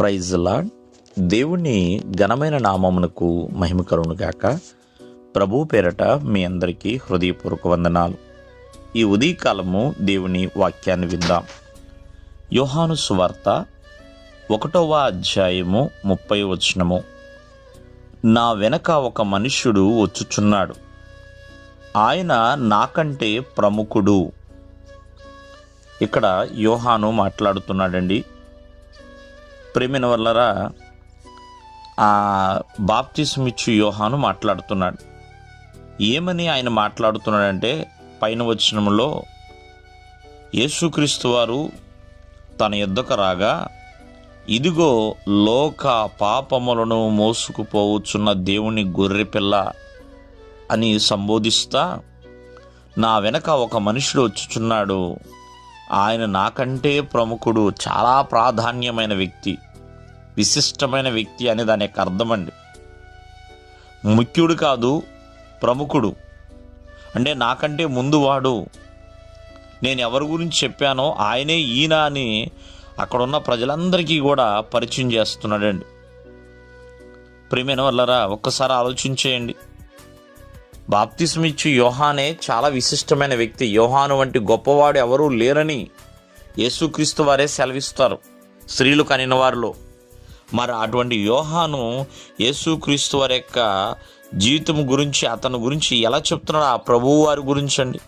Praise lord దేవుని ఘనమైన నామమునకు మహిమ కలుగునుగాక ప్రభు పేరట మీ అందరికీ హృదయపూర్వక వందనాలు. ఈ ఉదయకాలము దేవుని వాక్యాన్ని విందాం. యోహాను సువార్త ఒకటవ అధ్యాయము ముప్పై వచనము. నా వెనక ఒక మనుష్యుడు వచ్చుచున్నాడు. ఆయన నాకంటే ప్రముఖుడు. ఇక్కడ యోహాను మాట్లాడుతున్నాడండి. ప్రేమిన వల్లరా ఆ బాప్తిస్మిచ్చు యోహాను మాట్లాడుతున్నాడు. ఏమని ఆయన మాట్లాడుతున్నాడంటే పైన వచనంలో యేసుక్రీస్తు వారు తన యుద్ధకు రాగా ఇదిగో లోక పాపములను మోసుకుపోవచ్చున్న దేవుని గొర్రెపిల్ల అని సంబోధిస్తా నా వెనక ఒక మనుషుడు వచ్చుచున్నాడు. ఆయన నాకంటే ప్రముఖుడు చాలా ప్రాధాన్యమైన వ్యక్తి. విశిష్టమైన వ్యక్తి అనే దాని యొక్క అర్థమండి ముఖ్యుడు కాదు ప్రముఖుడు. అంటే నాకంటే ముందు వాడు. నేను ఎవరి గురించి చెప్పానో ఆయనే ఈయన అని అక్కడున్న ప్రజలందరికీ కూడా పరిచయం చేస్తున్నాడండి. ప్రేమైన వల్లరా ఒక్కసారి ఆలోచించేయండి. బాప్తిస్మిచ్చు యోహానే చాలా విశిష్టమైన వ్యక్తి. యోహాను వంటి గొప్పవాడు ఎవరూ లేరని యేసుక్రీస్తు వారే సెలవిస్తారు. స్త్రీలు కనిన వారిలో. మరి అటువంటి యోహాను యేసుక్రీస్తు వారి యొక్క జీవితం గురించి అతని గురించి ఎలా చెప్తున్నాడు? ఆ ప్రభువు వారి గురించి అండి.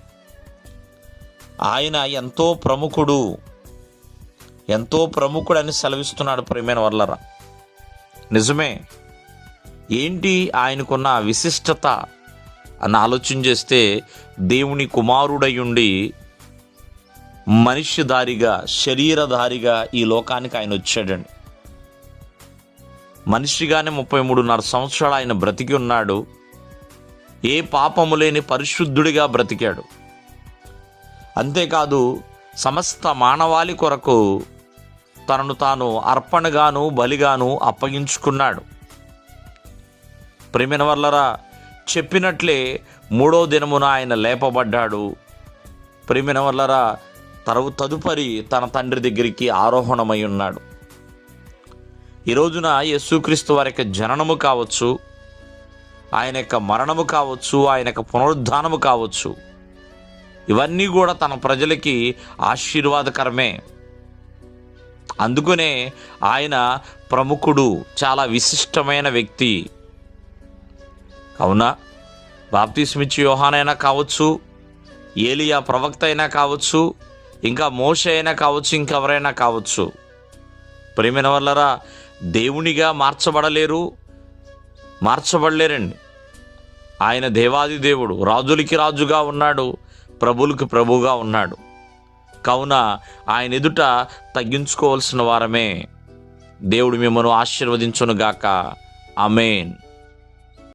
ఆయన ఎంతో ప్రముఖుడు ఎంతో ప్రముఖుడు అని సెలవిస్తున్నాడు ప్రేమైన వల్లరా నిజమే ఏంటి ఆయనకున్న విశిష్టత అని ఆలోచన చేస్తే దేవుని కుమారుడయుండి మనిషిదారిగా శరీరధారిగా ఈ లోకానికి ఆయన వచ్చాడండి. మనిషిగానే ముప్పై మూడున్నర సంవత్సరాలు ఆయన బ్రతికి ఉన్నాడు. ఏ పాపము లేని పరిశుద్ధుడిగా బ్రతికాడు. అంతేకాదు సమస్త మానవాళి కొరకు తనను తాను అర్పణగాను బలిగాను అప్పగించుకున్నాడు. ప్రేమిన వల్లరా చెప్పినట్లే మూడో దినమున ఆయన లేపబడ్డాడు. ప్రేమిన వల్లరా తరవు తదుపరి తన తండ్రి దగ్గరికి ఆరోహణమై ఉన్నాడు. ఈ రోజున యేసుక్రీస్తు వారి యొక్క జననము కావచ్చు ఆయన యొక్క మరణము కావచ్చు ఆయన యొక్క పునరుద్ధానము కావచ్చు ఇవన్నీ కూడా తన ప్రజలకి ఆశీర్వాదకరమే. అందుకనే ఆయన ప్రముఖుడు చాలా విశిష్టమైన వ్యక్తి. అవునా? బాప్తిస్మిచ్చి యోహానైనా కావచ్చు ఏలియా ప్రవక్త అయినా కావచ్చు ఇంకా మోష అయినా కావచ్చు ఇంకెవరైనా కావచ్చు. ప్రేమిన వల్లరా దేవునిగా మార్చబడలేరు. మార్చబడలేరండి. ఆయన దేవాది దేవుడు రాజులకి రాజుగా ఉన్నాడు ప్రభులకి ప్రభుగా ఉన్నాడు. కావున ఆయన ఎదుట తగ్గించుకోవాల్సిన వారమే. దేవుడు మిమ్మల్ని ఆశీర్వదించునుగాక. అమేన్